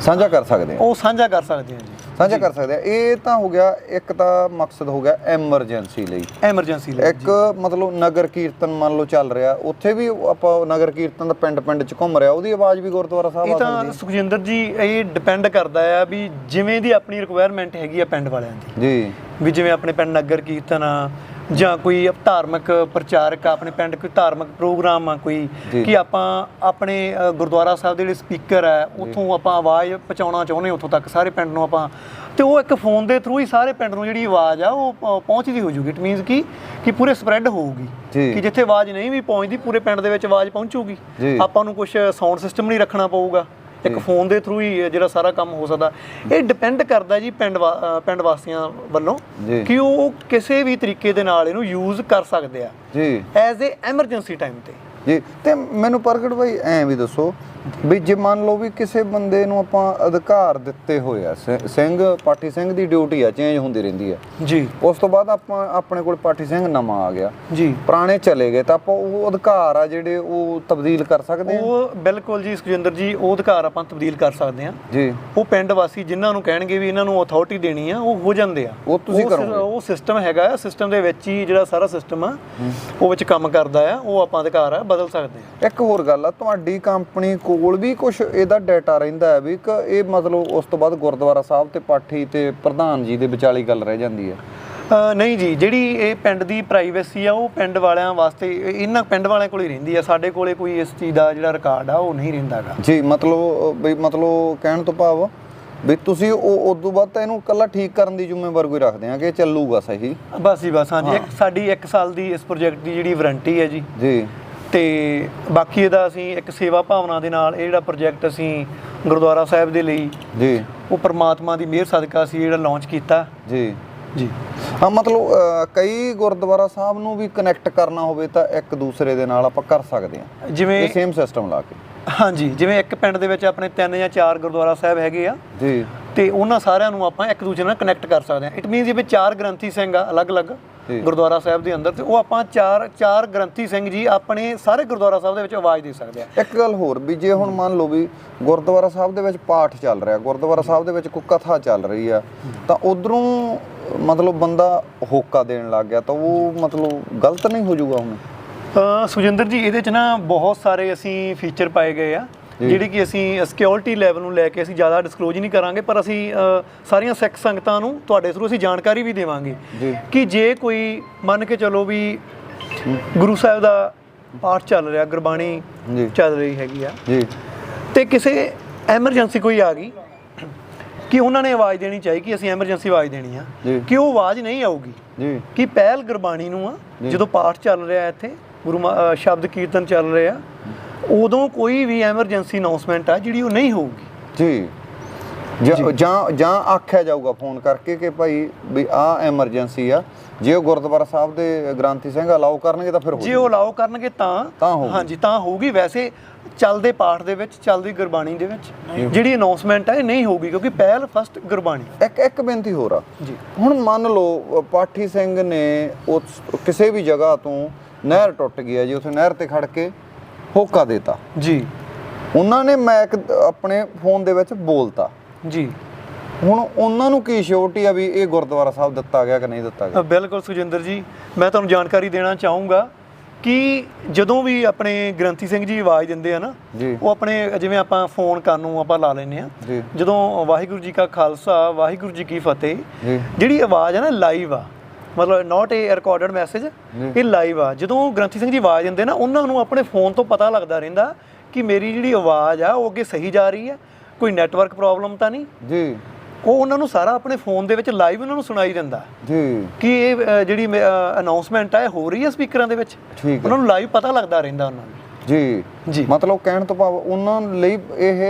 ਸਾਂਝਾ ਕਰ ਸਕਦੇ ਆ। ਉਹ ਸਾਂਝਾ ਕਰ ਸਕਦੇ ਆ ਜੀ। ਸਾਂਝਾ ਕਰ ਸਕਦੇ ਆ। ਇਹ ਤਾਂ ਹੋ ਗਿਆ ਇੱਕ ਤਾਂ ਮਕਸਦ ਹੋ ਗਿਆ ਐਮਰਜੈਂਸੀ ਲਈ। ਐਮਰਜੈਂਸੀ ਲਈ ਇੱਕ ਮਤਲਬ ਨਗਰ ਕੀਰਤਨ ਮੰਨ ਲਓ ਚੱਲ ਰਿਹਾ ਉੱਥੇ ਵੀ ਆਪਾਂ ਨਗਰ ਕੀਰਤਨ ਦਾ ਪਿੰਡ ਪਿੰਡ ਚ ਘੁੰਮ ਰਿਹਾ ਉਹਦੀ ਆਵਾਜ਼ ਵੀ ਗੁਰਦੁਆਰਾ ਸਾਹਿਬ ਇਹ ਆ ਤਾਂ ਸਕਦੀ ਸੁਖਜਿੰਦਰ ਜੀ ਇਹ ਡਿਪੈਂਡ ਕਰਦਾ ਆ ਵੀ ਜਿਵੇਂ ਦੀ ਆਪਣੀ ਰਿਕੁਆਇਰਮੈਂਟ ਹੈਗੀ ਆ ਪਿੰਡ ਵਾਲਿਆਂ ਦੀ। ਜੀ। ਵੀ ਜਿਵੇਂ ਆਪਣੇ ਪਿੰਡ ਨਗਰ ਕੀਰਤਨ ਆ ਜਾਂ ਕੋਈ ਧਾਰਮਿਕ ਪ੍ਰਚਾਰਕ ਆਪਣੇ ਪਿੰਡ ਕੋਈ ਧਾਰਮਿਕ ਪ੍ਰੋਗਰਾਮ ਆ ਕੋਈ। ਕਿ ਆਪਾਂ ਆਪਣੇ ਗੁਰਦੁਆਰਾ ਸਾਹਿਬ ਦੇ ਜਿਹੜੇ ਸਪੀਕਰ ਆ ਉੱਥੋਂ ਆਪਾਂ ਆਵਾਜ਼ ਪਹੁੰਚਾਉਣਾ ਚਾਹੁੰਦੇ ਹਾਂ ਉੱਥੋਂ ਤੱਕ ਸਾਰੇ ਪਿੰਡ ਨੂੰ ਆਪਾਂ ਤੇ ਉਹ ਇੱਕ ਫੋਨ ਦੇ ਥਰੂ ਹੀ ਸਾਰੇ ਪਿੰਡ ਨੂੰ ਜਿਹੜੀ ਆਵਾਜ਼ ਆ ਉਹ ਪਹੁੰਚਦੀ ਹੋ ਜੂਗੀ ਇਟ ਮੀਨਸ ਕਿ ਕਿ ਪੂਰੇ ਸਪਰੈਡ ਹੋਊਗੀ। ਕਿ ਜਿੱਥੇ ਆਵਾਜ਼ ਨਹੀਂ ਵੀ ਪਹੁੰਚਦੀ ਪੂਰੇ ਪਿੰਡ ਦੇ ਵਿੱਚ ਆਵਾਜ਼ ਪਹੁੰਚੂਗੀ। ਆਪਾਂ ਨੂੰ ਕੁਝ ਸਾਊਂਡ ਸਿਸਟਮ ਨਹੀਂ ਰੱਖਣਾ ਪਊਗਾ ਇੱਕ ਫੋਨ ਦੇ ਥਰੂ ਹੀ ਜਿਹੜਾ ਸਾਰਾ ਕੰਮ ਹੋ ਸਕਦਾ। ਇਹ ਡਿਪੈਂਡ ਕਰਦਾ ਜੀ ਪਿੰਡ ਪਿੰਡ ਵਾਸੀਆਂ ਵੱਲੋਂ। ਕਿ ਉਹ ਕਿਸੇ ਵੀ ਤਰੀਕੇ ਦੇ ਨਾਲ ਇਹਨੂੰ ਯੂਜ਼ ਕਰ ਸਕਦੇ ਆ। ਜੀ। ਐਜ਼ ਅ ਐਮਰਜੈਂਸੀ ਟਾਈਮ ਤੇ। ਜੀ ਤੇ ਮੈਨੂੰ ਪ੍ਰਗਟ ਭਾਈ ਐਂ ਵੀ ਦੱਸੋ ਵੀ ਜੇ ਮੰਨ ਲਓ ਵੀ ਕਿਸੇ ਬੰਦੇ ਨੂੰ ਆਪਾਂ ਅਧਿਕਾਰ ਦਿੱਤੇ ਹੋਏ ਆ ਸਿੰਘ ਪਾਠੀ ਸਿੰਘ ਦੀ ਡਿਊਟੀ ਆ ਚੇਂਜ ਹੁੰਦੀ ਰਹਿੰਦੀ ਆ। ਜੀ। ਉਸ ਤੋਂ ਬਾਅਦ ਆਪਾਂ ਆਪਣੇ ਕੋਲ ਪਾਠੀ ਸਿੰਘ ਨਵਾਂ ਆ ਗਿਆ। ਜੀ। ਪੁਰਾਣੇ ਚਲੇ ਗਏ ਤਾਂ ਆਪਾਂ ਉਹ ਅਧਿਕਾਰ ਆ ਜਿਹੜੇ ਉਹ ਤਬਦੀਲ ਕਰ ਸਕਦੇ ਆ? ਉਹ ਬਿਲਕੁਲ ਜੀ ਸੁਖਜਿੰਦਰ ਜੀ ਉਹ ਅਧਿਕਾਰ ਆਪਾਂ ਤਬਦੀਲ ਕਰ ਸਕਦੇ ਹਾਂ ਜੀ। ਉਹ ਪਿੰਡ ਵਾਸੀ ਜਿਨ੍ਹਾਂ ਨੂੰ ਕਹਿਣਗੇ ਵੀ ਇਹਨਾਂ ਨੂੰ ਅਥਾਰਟੀ ਦੇਣੀ ਆ ਉਹ ਹੋ ਜਾਂਦੇ ਆ। ਉਹ ਤੁਸੀਂ ਕਰੋਗੇ। ਉਹ ਸਿਸਟਮ ਹੈਗਾ ਆ ਸਿਸਟਮ ਦੇ ਵਿੱਚ ਹੀ ਜਿਹੜਾ ਸਾਰਾ ਸਿਸਟਮ ਆ ਉਹ ਵਿੱਚ ਕੰਮ ਕਰਦਾ ਆ ਉਹ ਆਪਾਂ ਅਧਿਕਾਰ ਆ ਬਦਲ ਸਕਦੇ ਆ। ਇੱਕ ਹੋਰ ਗੱਲ ਆ ਤੁਹਾਡੀ ਕੰਪਨੀ ਕੋਲ ਵੀ ਕੁਝ ਇਹਦਾ ਡਾਟਾ ਰਹਿੰਦਾ ਹੈ ਵੀ ਕਿ ਇਹ ਮਤਲਬ ਉਸ ਤੋਂ ਬਾਅਦ ਗੁਰਦੁਆਰਾ ਸਾਹਿਬ ਤੇ ਪਾਠੀ ਤੇ ਪ੍ਰਧਾਨ ਜੀ ਦੇ ਵਿਚਾਲੀ ਗੱਲ ਰਹਿ ਜਾਂਦੀ ਹੈ। ਨਹੀਂ ਜੀ ਜਿਹੜੀ ਇਹ ਪਿੰਡ ਦੀ ਪ੍ਰਾਈਵੇਸੀ ਆ ਉਹ ਪਿੰਡ ਵਾਲਿਆਂ ਵਾਸਤੇ ਇਹ- ਇਹਨਾਂ ਪਿੰਡ ਵਾਲਿਆਂ ਕੋਲ ਹੀ ਰਹਿੰਦੀ ਆ। ਸਾਡੇ ਕੋਲੇ ਕੋਈ ਇਸ ਚੀਜ਼ ਦਾ ਜਿਹੜਾ ਰਿਕਾਰਡ ਆ ਉਹ ਨਹੀਂ ਰਹਿੰਦਾਗਾ ਜੀ ਮਤਲਬ ਵੀ ਮਤਲਬ ਕਹਿਣ ਤੋਂ ਭਾਵ ਵੀ ਤੁਸੀਂ ਉਹ ਉਸ ਤੋਂ ਬਾਅਦ ਤਾਂ ਇਹਨੂੰ ਕੱਲਾ ਠੀਕ ਕਰਨ ਦੀ ਜ਼ਿੰਮੇਵਾਰੀ ਕੋਈ ਰੱਖਦੇ ਆ ਕਿ ਇਹ ਚੱਲੂਗਾ ਸਹੀ? ਬਸ ਜੀ ਬਸ ਹਾਂਜੀ ਇੱਕ ਸਾਡੀ 1 ਸਾਲ ਦੀ ਇਸ ਪ੍ਰੋਜੈਕਟ ਦੀ ਜਿਹੜੀ ਵਾਰੰਟੀ ਹੈ ਜੀ। ਜੀ। ਤੇ ਬਾਕੀ ਇਹਦਾ ਅਸੀਂ ਇੱਕ ਸੇਵਾ ਭਾਵਨਾ ਦੇ ਨਾਲ ਇਹ ਜਿਹੜਾ ਪ੍ਰੋਜੈਕਟ ਅਸੀਂ ਗੁਰਦੁਆਰਾ ਸਾਹਿਬ ਦੇ ਲਈ ਜੀ। ਉਹ ਪ੍ਰਮਾਤਮਾ ਦੀ ਮਿਹਰ ਸਦਕਾ ਅਸੀਂ ਜਿਹੜਾ ਲਾਂਚ ਕੀਤਾ। ਜੀ। ਜੀ। ਹਾਂ ਮਤਲਬ ਕਈ ਗੁਰਦੁਆਰਾ ਸਾਹਿਬ ਨੂੰ ਵੀ ਕਨੈਕਟ ਕਰਨਾ ਹੋਵੇ ਤਾਂ ਇੱਕ ਦੂਸਰੇ ਦੇ ਨਾਲ ਆਪਾਂ ਕਰ ਸਕਦੇ ਹਾਂ। ਜਿਵੇਂ ਇਹ ਸੇਮ ਸਿਸਟਮ ਲਾ ਕੇ। ਹਾਂਜੀ ਜਿਵੇਂ ਇੱਕ ਪਿੰਡ ਦੇ ਵਿੱਚ ਆਪਣੇ ਤਿੰਨ ਜਾਂ ਚਾਰ ਗੁਰਦੁਆਰਾ ਸਾਹਿਬ ਹੈਗੇ ਆ। ਜੀ। ਤੇ ਉਹਨਾਂ ਸਾਰਿਆਂ ਨੂੰ ਆਪਾਂ ਇੱਕ ਦੂਜੇ ਨਾਲ ਕਨੈਕਟ ਕਰ ਸਕਦੇ ਹਾਂ। ਇਟ ਮੀਨਸ ਜਿਵੇਂ ਚਾਰ ਗ੍ਰੰਥੀ ਸਿੰਘ ਆ ਅਲੱਗ-ਅਲੱਗ। ਗੁਰਦੁਆਰਾ ਸਾਹਿਬ ਦੇ ਅੰਦਰ ਤੇ ਉਹ ਆਪਾਂ ਚਾਰ ਚਾਰ ਗ੍ਰੰਥੀ ਸਿੰਘ ਜੀ ਆਪਣੇ ਸਾਰੇ ਗੁਰਦੁਆਰਾ ਸਾਹਿਬ ਦੇ ਵਿੱਚ ਆਵਾਜ਼ ਦੇ ਸਕਦੇ ਆ। ਇੱਕ ਗੱਲ ਹੋਰ ਵੀ ਜੇ ਹੁਣ ਮੰਨ ਲਓ ਵੀ ਗੁਰਦੁਆਰਾ ਸਾਹਿਬ ਦੇ ਵਿੱਚ ਪਾਠ ਚੱਲ ਰਿਹਾ ਗੁਰਦੁਆਰਾ ਸਾਹਿਬ ਦੇ ਵਿੱਚ ਕੋਈ ਕਥਾ ਚੱਲ ਰਹੀ ਆ ਤਾਂ ਉਧਰੋਂ ਮਤਲਬ ਬੰਦਾ ਹੋਕਾ ਦੇਣ ਲੱਗ ਗਿਆ ਤਾਂ ਉਹ ਮਤਲਬ ਗਲਤ ਨਹੀਂ ਹੋ ਜਾਊਗਾ ਹੁਣ? ਅ, ਸੁਖਜਿੰਦਰ ਜੀ ਇਹਦੇ ਚ ਨਾ ਬਹੁਤ ਸਾਰੇ ਅਸੀਂ ਫੀਚਰ ਪਾਏ ਗਏ ਆ। ਜਿਹੜੀ ਕਿ ਅਸੀਂ ਸਿਕਿਉਰਿਟੀ ਲੈਵਲ ਨੂੰ ਲੈ ਕੇ ਅਸੀਂ ਜ਼ਿਆਦਾ ਡਿਸਕਲੋਜ਼ ਨਹੀਂ ਕਰਾਂਗੇ ਪਰ ਅਸੀਂ ਸਾਰੀਆਂ ਸਿੱਖ ਸੰਗਤਾਂ ਨੂੰ ਤੁਹਾਡੇ ਥਰੂ ਅਸੀਂ ਜਾਣਕਾਰੀ ਵੀ ਦੇਵਾਂਗੇ। ਕਿ ਜੇ ਕੋਈ ਮੰਨ ਕੇ ਚੱਲੋ ਵੀ ਗੁਰੂ ਸਾਹਿਬ ਦਾ ਪਾਠ ਚੱਲ ਰਿਹਾ ਗੁਰਬਾਣੀ। ਚੱਲ ਰਹੀ ਹੈਗੀ ਆ ਜੀ ਤੇ ਕਿਸੇ ਐਮਰਜੈਂਸੀ ਕੋਈ ਆ ਗਈ ਕਿ ਉਹਨਾਂ ਨੇ ਆਵਾਜ਼ ਦੇਣੀ ਚਾਹੀ ਕਿ ਅਸੀਂ ਐਮਰਜੈਂਸੀ ਆਵਾਜ਼ ਦੇਣੀ ਆ। ਕਿ ਉਹ ਆਵਾਜ਼ ਨਹੀਂ ਆਊਗੀ ਜੀ ਕਿ ਪਹਿਲ ਗੁਰਬਾਣੀ ਨੂੰ ਆ ਜਦੋਂ ਪਾਠ ਚੱਲ ਰਿਹਾ ਇੱਥੇ ਗੁਰੂ ਸ਼ਬਦ ਕੀਰਤਨ ਚੱਲ ਰਿਹਾ ਉਦੋਂ ਕੋਈ ਵੀ ਐਮਰਜੈਂਸੀ ਅਨਾਉਂਸਮੈਂਟ ਆ ਜਿਹੜੀ ਉਹ ਨਹੀਂ ਹੋਊਗੀ। ਜੀ। ਜਾਂ- ਜਾਂ। ਆਖਿਆ ਜਾਊਗਾ ਫੋਨ ਕਰਕੇ ਕਿ ਭਾਈ ਵੀ ਆ ਐਮਰਜੈਂਸੀ ਆ। ਜੇ ਉਹ ਗੁਰਦੁਆਰਾ ਸਾਹਿਬ ਦੇ ਗ੍ਰਾਂਤੀ ਸਿੰਘ ਅਲਾਉ ਕਰਨਗੇ ਤਾਂ ਫਿਰ ਹੋ ਜੇ ਉਹ ਅਲਾਉ ਕਰਨਗੇ ਤਾਂ ਤਾਂ ਹੋਊਗੀ। ਹਾਂਜੀ ਤਾਂ ਹੋਊਗੀ। ਵੈਸੇ ਚੱਲਦੇ ਪਾਠ ਦੇ ਵਿੱਚ ਚੱਲਦੀ ਗੁਰਬਾਣੀ ਦੇ ਵਿੱਚ ਜਿਹੜੀ ਅਨਾਉਂਸਮੈਂਟ ਹੈ ਇਹ ਨਹੀਂ ਹੋਊਗੀ ਕਿਉਂਕਿ ਪਹਿਲ ਫਸਟ ਗੁਰਬਾਣੀ। ਇੱਕ ਇੱਕ ਬੇਨਤੀ ਹੋਰ ਆ। ਜੀ। ਹੁਣ ਮੰਨ ਲਓ ਪਾਠੀ ਸਿੰਘ ਨੇ ਉਸ ਕਿਸੇ ਵੀ ਜਗ੍ਹਾ ਤੋਂ ਨਹਿਰ ਟੁੱਟ ਗਈ ਹੈ ਜੀ ਉੱਥੇ ਨਹਿਰ ਤੇ ਖੜ ਕੇ ਹੋਕਾ ਦੇਤਾ। ਜੀ। ਉਹਨਾਂ ਨੇ ਮੈਕ ਆਪਣੇ ਫੋਨ ਦੇ ਵਿੱਚ ਬੋਲਤਾ। ਜੀ। ਹੁਣ ਉਹਨਾਂ ਨੂੰ ਕੀ ਸ਼ੋਰਟੀ ਆ ਵੀ ਇਹ ਗੁਰਦੁਆਰਾ ਸਾਹਿਬ ਦਿੱਤਾ ਗਿਆ ਕਿ ਨਹੀਂ ਦਿੱਤਾ ਗਿਆ? ਬਿਲਕੁਲ ਸੁਜਿੰਦਰ ਜੀ ਮੈਂ ਤੁਹਾਨੂੰ ਜਾਣਕਾਰੀ ਦੇਣਾ ਚਾਹੂੰਗਾ ਕਿ ਜਦੋਂ ਵੀ ਆਪਣੇ ਗ੍ਰੰਥੀ ਸਿੰਘ ਜੀ ਆਵਾਜ਼ ਦਿੰਦੇ ਆ ਨਾ ਉਹ ਆਪਣੇ ਜਿਵੇਂ ਆਪਾਂ ਫੋਨ ਕਰਨ ਨੂੰ ਆਪਾਂ ਲਾ ਲੈਨੇ ਆ। ਜਦੋਂ ਵਾਹਿਗੁਰੂ ਜੀ ਕਾ ਖਾਲਸਾ ਵਾਹਿਗੁਰੂ ਜੀ ਕੀ ਫਤਿਹ ਜਿਹੜੀ ਆਵਾਜ਼ ਹੈ ਨਾ ਲਾਈਵ ਆ ਮਤਲਬ ਨਾਟ ਏ ਰਿਕਾਰਡਡ ਮੈਸੇਜ ਇਹ ਲਾਈਵ ਆ। ਜਦੋਂ ਗ੍ਰੰਥੀ ਸਿੰਘ ਜੀ ਆਵਾਜ਼ ਦਿੰਦੇ ਨਾ ਉਹਨਾਂ ਨੂੰ ਆਪਣੇ ਫੋਨ ਤੋਂ ਪਤਾ ਲੱਗਦਾ ਰਹਿੰਦਾ ਕਿ ਮੇਰੀ ਜਿਹੜੀ ਆਵਾਜ਼ ਆ ਉਹ ਅੱਗੇ ਸਹੀ ਜਾ ਰਹੀ ਹੈ ਕੋਈ ਨੈਟਵਰਕ ਪ੍ਰੋਬਲਮ ਤਾਂ ਨਹੀਂ। ਜੀ। ਉਹ ਉਹਨਾਂ ਨੂੰ ਸਾਰਾ ਆਪਣੇ ਫੋਨ ਦੇ ਵਿੱਚ ਲਾਈਵ ਉਹਨਾਂ ਨੂੰ ਸੁਣਾਈ ਦਿੰਦਾ। ਜੀ। ਕਿ ਇਹ ਜਿਹੜੀ ਅਨਾਉਂਸਮੈਂਟ ਆ ਇਹ ਹੋ ਰਹੀ ਹੈ ਸਪੀਕਰਾਂ ਦੇ ਵਿੱਚ? ਉਹਨਾਂ ਨੂੰ ਲਾਈਵ ਪਤਾ ਲੱਗਦਾ ਰਹਿੰਦਾ ਉਹਨਾਂ ਨੂੰ। ਜੀ। ਜੀ। ਮਤਲਬ ਕਹਿਣ ਤੋਂ ਭਾਵ ਉਹਨਾਂ ਲਈ ਇਹ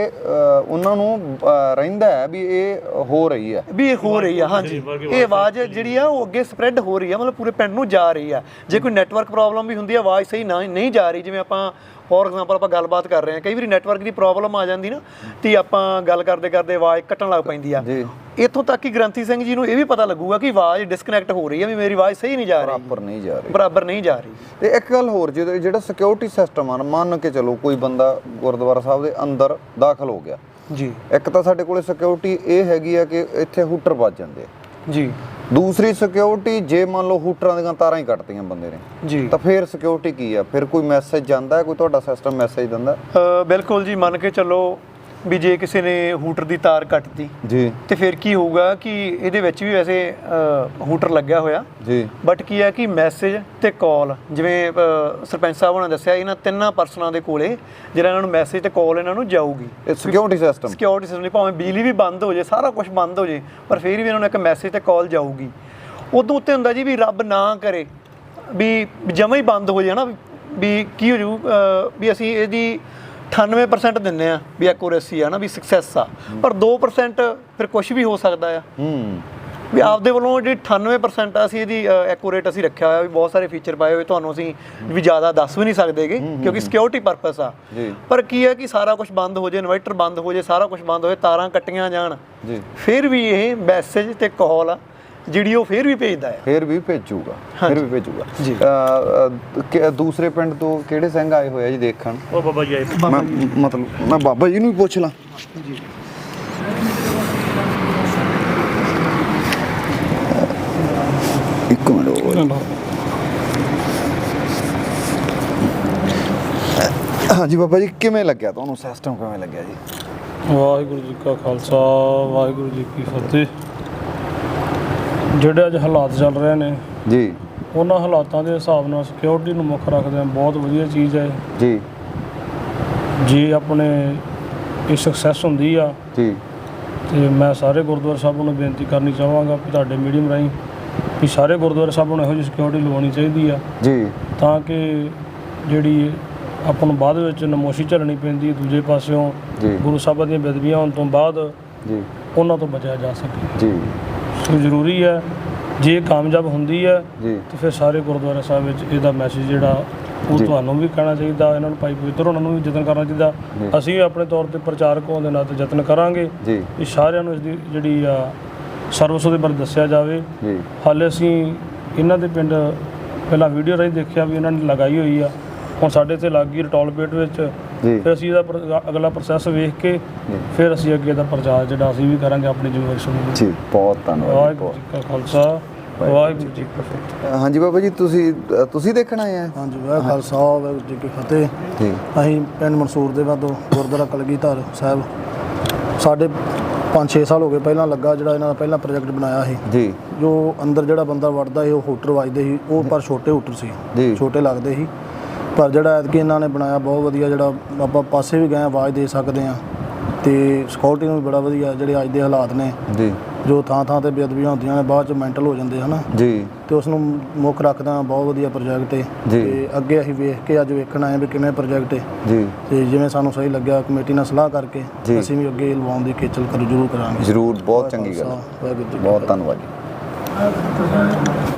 ਉਹਨਾਂ ਨੂੰ ਰਹਿੰਦਾ ਹੈ ਵੀ ਇਹ ਹੋ ਰਹੀ ਹੈ। ਵੀ ਇਹ ਹੋ ਰਹੀ ਆ ਹਾਂਜੀ। ਇਹ ਆਵਾਜ਼ ਜਿਹੜੀ ਆ ਉਹ ਅੱਗੇ ਸਪਰੈਡ ਹੋ ਰਹੀ ਆ ਮਤਲਬ ਪੂਰੇ ਪਿੰਡ ਨੂੰ ਜਾ ਰਹੀ ਆ। ਜੇ ਕੋਈ ਨੈਟਵਰਕ ਪ੍ਰੋਬਲਮ ਵੀ ਹੁੰਦੀ ਆ ਆਵਾਜ਼ ਸਹੀ ਨਹੀਂ ਜਾ ਰਹੀ ਜਿਵੇਂ ਆਪਾਂ ਫੋਰ ਐਗਜ਼ਾਮਪਲ ਆਪਾਂ ਗੱਲਬਾਤ ਕਰ ਰਹੇ ਹਾਂ ਕਈ ਵਾਰੀ ਨੈਟਵਰਕ ਦੀ ਪ੍ਰੋਬਲਮ ਆ ਜਾਂਦੀ ਨਾ ਤੇ ਆਪਾਂ ਗੱਲ ਕਰਦੇ ਕਰਦੇ ਆਵਾਜ਼ ਕੱਟਣ ਲੱਗ ਪੈਂਦੀ ਆ। ਜੀ। ਇੱਥੋਂ ਤੱਕ ਕਿ ਗ੍ਰੰਥੀ ਸਿੰਘ ਜੀ ਨੂੰ ਇਹ ਵੀ ਪਤਾ ਲੱਗੂਗਾ ਕਿ ਆਵਾਜ਼ ਡਿਸਕਨੈਕਟ ਹੋ ਰਹੀ ਆ ਵੀ ਮੇਰੀ ਆਵਾਜ਼ ਸਹੀ ਨਹੀਂ ਜਾ ਰਹੀ। ਪ੍ਰੋਪਰ ਨਹੀਂ ਜਾ ਰਹੀ। ਬਰਾਬਰ ਨਹੀਂ ਜਾ ਰਹੀ। ਤੇ ਇੱਕ ਗੱਲ ਹੋਰ ਜਿਹੜਾ ਸਿਕਿਉਰਿਟੀ ਸਿਸਟਮ ਆ ਨਾ, ਮੰਨ ਕੇ ਚਲੋ ਕੋਈ ਬੰਦਾ ਗੁਰਦੁਆਰਾ ਸਾਹਿਬ ਦੇ ਅੰਦਰ ਦਾਖਲ ਹੋ ਗਿਆ। ਜੀ। ਇੱਕ ਤਾਂ ਸਾਡੇ ਕੋਲੇ ਸਿਕਿਉਰਿਟੀ ਇਹ ਹੈਗੀ ਆ ਕਿ ਇੱਥੇ ਹੂਟਰ ਵੱਜ ਜਾਂਦੇ ਆ। ਜੀ। ਦੂਸਰੀ ਸਿਕਿਉਰਿਟੀ ਜੇ ਮੰਨ ਲਓ ਹੂਟਰਾਂ ਦੀਆਂ ਤਾਰਾਂ ਹੀ ਕੱਟਤੀਆਂ ਬੰਦੇ ਨੇ ਜੀ। ਤਾਂ ਫਿਰ ਸਿਕਿਉਰਿਟੀ ਕੀ ਆ? ਫਿਰ ਕੋਈ ਮੈਸੇਜ ਜਾਂਦਾ ਕੋਈ ਤੁਹਾਡਾ ਸਿਸਟਮ ਮੈਸੇਜ ਦਿੰਦਾ? ਬਿਲਕੁਲ ਜੀ ਮੰਨ ਕੇ ਚੱਲੋ ਵੀ ਜੇ ਕਿਸੇ ਨੇ ਹੂਟਰ ਦੀ ਤਾਰ ਕੱਟਤੀ ਜੀ। ਤੇ ਫਿਰ ਕੀ ਹੋਊਗਾ ਕਿ ਇਹਦੇ ਵਿੱਚ ਵੀ ਵੈਸੇ ਹੂਟਰ ਲੱਗਿਆ ਹੋਇਆ। ਜੀ। ਬਟ ਕੀ ਹੈ ਕਿ ਮੈਸੇਜ ਤੇ ਕਾਲ ਜਿਵੇਂ ਸਰਪੰਚ ਸਾਹਿਬ ਨੇ ਦੱਸਿਆ ਇਹਨਾਂ ਤਿੰਨਾਂ ਪਰਸਨਾਂ ਦੇ ਕੋਲੇ ਜਿਹੜਾ ਇਹਨਾਂ ਨੂੰ ਮੈਸੇਜ ਤੇ ਕਾਲ ਇਹਨਾਂ ਨੂੰ ਜਾਊਗੀ। ਸਿਕਿਉਰਿਟੀ ਸਿਸਟਮ ਸਿਕਿਉਰਿਟੀ ਸਿਸਟਮ ਭਾਵੇਂ ਬਿਜਲੀ ਵੀ ਬੰਦ ਹੋ ਜੇ ਸਾਰਾ ਕੁਝ ਬੰਦ ਹੋ ਜੇ ਪਰ ਫਿਰ ਵੀ ਇਹਨਾਂ ਨੂੰ ਇੱਕ ਮੈਸੇਜ ਤੇ ਕਾਲ ਜਾਊਗੀ। ਉਦੋਂ ਉੱਤੇ ਹੁੰਦਾ ਜੀ ਵੀ ਰੱਬ ਨਾ ਕਰੇ ਵੀ ਜਮਾ ਹੀ ਬੰਦ ਹੋ ਜਾਏ ਨਾ ਵੀ- ਕੀ ਹੋ ਜੂ ਵੀ ਅਸੀਂ ਇਹਦੀ 98% ਦਿੰਨੇ ਆ ਵੀ ਐਕੂਰੇਸੀ ਆ ਨਾ ਵੀ ਸਕਸੈਸ ਆ। ਪਰ 2% ਫਿਰ ਕੁਝ ਵੀ ਹੋ ਸਕਦਾ ਆ। ਹੂੰ। ਵੀ ਆਪਦੇ ਵੱਲੋਂ ਜਿਹੜੀ 98% ਆ ਅਸੀਂ ਇਹਦੀ ਐਕੂਰੇਟ ਅਸੀਂ ਰੱਖਿਆ ਹੋਇਆ ਵੀ ਬਹੁਤ ਸਾਰੇ ਫੀਚਰ ਪਾਏ ਹੋਏ ਤੁਹਾਨੂੰ ਅਸੀਂ ਵੀ ਜ਼ਿਆਦਾ ਦੱਸ ਵੀ ਨਹੀਂ ਸਕਦੇਗੇ ਕਿਉਂਕਿ ਸਿਕਿਉਰਿਟੀ ਪਰਪਸ ਆ। ਜੀ। ਪਰ ਕੀ ਹੈ ਕਿ ਸਾਰਾ ਕੁਝ ਬੰਦ ਹੋ ਜੇ ਇਨਵਰਟਰ ਬੰਦ ਹੋ ਜੇ ਸਾਰਾ ਕੁਝ ਬੰਦ ਹੋਏ ਤਾਰਾਂ ਕੱਟੀਆਂ ਜਾਣ। ਜੀ। ਫਿਰ ਵੀ ਇਹ ਮੈਸੇਜ ਤੇ ਕਾਲ ਆ। ਜਿਹੜੀ ਉਹ ਫਿਰ ਵੀ ਭੇਜਦਾ ਹੈ। ਫੇਰ ਵੀ ਭੇਜੂਗਾ ਫਿਰ ਵੀ ਭੇਜੂਗਾ। ਜੀ। ਦੂਸਰੇ ਪਿੰਡ ਤੋਂ ਕਿਹੜੇ ਸਿੰਘ ਆਏ ਹੋਏ ਆ ਜੀ ਦੇਖਣ? ਉਹ ਬਾਬਾ ਜੀ ਆਏ। ਮੈਂ ਮਤਲਬ ਮੈਂ ਬਾਬਾ ਜੀ ਨੂੰ ਵੀ ਪੁੱਛ ਲਾਂ। ਇੱਕ ਮਿੰਟ ਹੋਰ। ਹਾਂਜੀ ਬਾਬਾ ਜੀ ਕਿਵੇਂ ਲੱਗਿਆ ਤੁਹਾਨੂੰ? ਸਿਸਟਮ ਕਿਵੇਂ ਲੱਗਿਆ ਜੀ? ਵਾਹਿਗੁਰੂ ਜੀ ਕਾ ਖਾਲਸਾ ਵਾਹਿਗੁਰੂ ਜੀ ਕੀ ਫਤਿਹ। ਜਿਹੜੇ ਅੱਜ ਹਾਲਾਤ ਚੱਲ ਰਹੇ ਨੇ ਜੀ। ਉਹਨਾਂ ਹਾਲਾਤਾਂ ਦੇ ਹਿਸਾਬ ਨਾਲ ਸਿਕਿਉਰਿਟੀ ਨੂੰ ਮੁੱਖ ਰੱਖਦੇ ਹਾਂ। ਬਹੁਤ ਵਧੀਆ ਚੀਜ਼ ਹੈ। ਜੀ। ਜੇ ਆਪਣੇ ਇਹ ਸਕਸੈਸ ਹੁੰਦੀ ਆ ਜੀ। ਤੇ ਮੈਂ ਸਾਰੇ ਗੁਰਦੁਆਰਾ ਸਾਹਿਬਾਂ ਨੂੰ ਬੇਨਤੀ ਕਰਨੀ ਚਾਹਾਂਗਾ ਕਿ ਤੁਹਾਡੇ ਮੀਡੀਅਮ ਰਾਹੀਂ ਕਿ ਸਾਰੇ ਗੁਰਦੁਆਰਾ ਸਾਹਿਬਾਂ ਨੂੰ ਇਹੋ ਜਿਹੀ ਸਿਕਿਉਰਿਟੀ ਲਵਾਉਣੀ ਚਾਹੀਦੀ ਆ। ਜੀ। ਤਾਂ ਕਿ ਜਿਹੜੀ ਆਪਾਂ ਨੂੰ ਬਾਅਦ ਵਿੱਚ ਨਮੋਸ਼ੀ ਝੱਲਣੀ ਪੈਂਦੀ ਦੂਜੇ ਪਾਸਿਓਂ। ਗੁਰੂ ਸਾਹਿਬਾਂ ਦੀਆਂ ਬੇਦਬੀਆਂ ਹੋਣ ਤੋਂ ਬਾਅਦ ਜੀ। ਉਹਨਾਂ ਤੋਂ ਬਚਿਆ ਜਾ ਸਕੇ। ਜੀ। ਸੋ ਜ਼ਰੂਰੀ ਹੈ ਜੇ ਇਹ ਕਾਮਯਾਬ ਹੁੰਦੀ ਹੈ ਜੀ। ਤੇ ਫਿਰ ਸਾਰੇ ਗੁਰਦੁਆਰਾ ਸਾਹਿਬ ਵਿੱਚ ਇਹਦਾ ਮੈਸੇਜ ਜਿਹੜਾ ਉਹ। ਤੁਹਾਨੂੰ ਵੀ ਕਹਿਣਾ ਚਾਹੀਦਾ ਇਹਨਾਂ ਨੂੰ ਭਾਈ ਪਵਿੱਤਰ ਉਹਨਾਂ ਨੂੰ ਵੀ ਯਤਨ ਕਰਨਾ ਚਾਹੀਦਾ। ਅਸੀਂ ਵੀ ਆਪਣੇ ਤੌਰ ਤੇ ਪ੍ਰਚਾਰਕ ਹੋਣ ਦੇ ਨਾਤੇ ਯਤਨ ਕਰਾਂਗੇ ਜੀ। ਕਿ ਸਾਰਿਆਂ ਨੂੰ ਇਸ ਦੀ ਜਿਹੜੀ ਆ ਸਰਵਿਸ ਉਹਦੇ ਬਾਰੇ ਦੱਸਿਆ ਜਾਵੇ। ਜੀ। ਹਾਲੇ ਅਸੀਂ ਇਹਨਾਂ ਦੇ ਪਿੰਡ ਪਹਿਲਾਂ ਵੀਡੀਓ ਰਾਹੀਂ ਦੇਖਿਆ ਵੀ ਇਹਨਾਂ ਨੇ ਲਗਾਈ ਹੋਈ ਆ। ਹੁਣ ਸਾਡੇ ਤੇ ਲੱਗ ਗਈ ਰਟੌਲਪੇਟ ਵਿੱਚ। ਜੀ। ਫਿਰ ਅਸੀਂ ਇਹਦਾ ਪਰ- ਅਗਲਾ ਪ੍ਰੋਸੈਸ ਵੇਖ ਕੇ ਫਿਰ ਅਸੀਂ ਅੱਗੇ ਦਾ ਪ੍ਰਚਾਰ ਜਿਹੜਾ ਅਸੀਂ ਵੀ ਕਰਾਂਗੇ ਆਪਣੀ ਜ਼ਿੰਮੇਵਾਰੀ ਸਮਝਦੇ ਜੀ ਬਹੁਤ ਧੰਨਵਾਦ ਵਾਹਿਗੁਰੂ ਜੀ ਕਾ ਖਾਲਸਾ ਵਾਹਿਗੁਰੂ ਜੀ ਕੀ ਫਤਿਹ। ਹਾਂਜੀ ਬਾਬਾ ਜੀ ਤੁਸੀਂ ਅ, ਤੁਸੀਂ ਦੇਖਣ ਆਏ ਆ? ਹਾਂਜੀ ਵਾਹਿਗੁਰੂ ਖਾਲਸਾ ਵਾਹਿਗੁਰੂ ਜੀ ਕੀ ਫਤਿਹ। ਜੀ। ਅਸੀਂ ਪਿੰਡ ਮਨਸੂਰ ਦੇ ਵਾਦੋਂ ਗੁਰਦੁਆਰਾ ਕਲਗੀਧਰ ਸਾਹਿਬ। ਸਾਡੇ 5-6 ਸਾਲ ਹੋ ਗਏ ਪਹਿਲਾਂ ਲੱਗਾ ਜਿਹੜਾ ਇਹਨਾਂ ਦਾ ਪਹਿਲਾ ਪ੍ਰੋਜੈਕਟ ਬਣਾਇਆ ਸੀ। ਜੀ। ਜੋ ਅੰਦਰ ਜਿਹੜਾ ਬੰਦਾ ਵੜਦਾ ਸੀ ਉਹ ਹੂਟਰ ਵੱਜਦੇ ਸੀ ਉਹ ਪਰ ਛੋਟੇ ਹੂਟਰ ਸੀ। ਜੀ। ਛੋਟੇ ਲੱਗਦੇ ਸੀ। ਪਰ ਜਿਹੜਾ ਐਤਕੀ ਇਹਨਾਂ ਨੇ ਬਣਾਇਆ ਬਹੁਤ ਵਧੀਆ ਜਿਹੜਾ ਆਪਾਂ ਪਾਸੇ ਵੀ ਗਏ ਆਵਾਜ਼ ਦੇ ਸਕਦੇ ਆ ਤੇ ਸਿਕਿਉਰਿਟੀ ਨੂੰ ਵੀ ਬੜਾ ਵਧੀਆ ਜਿਹੜੇ ਅੱਜ ਦੇ ਹਾਲਾਤ ਨੇ ਜੀ। ਜੋ ਥਾਂ ਥਾਂ ਤੇ ਬੇਅਦਬੀਆਂ ਹੁੰਦੀਆਂ ਨੇ ਬਾਅਦ ਚ ਮੈਂਟਲ ਹੋ ਜਾਂਦੇ ਹਨਾ ਜੀ। ਤੇ ਉਸ ਨੂੰ ਮੁੱਖ ਰੱਖਦਾ ਬਹੁਤ ਵਧੀਆ ਪ੍ਰੋਜੈਕਟ ਹੈ। ਤੇ ਅੱਗੇ ਅਸੀਂ ਵੇਖ ਕੇ ਅੱਜ ਵੇਖਣ ਆਏ ਵੀ ਕਿਵੇਂ ਪ੍ਰੋਜੈਕਟ ਹੈ ਜੀ। ਤੇ ਜਿਵੇਂ ਸਾਨੂੰ ਸਹੀ ਲੱਗਿਆ ਕਮੇਟੀ ਨਾਲ ਸਲਾਹ ਕਰਕੇ। ਅਸੀਂ ਵੀ ਅੱਗੇ ਲਵਾਉਣ ਦੀ ਖੇਚਲ ਕਰ ਜ਼ਰੂਰ ਕਰਾਂਗੇ। ਜ਼ਰੂਰ ਬਹੁਤ ਚੰਗੀ ਗੱਲ ਬਹੁਤ ਧੰਨਵਾਦ ਜੀ।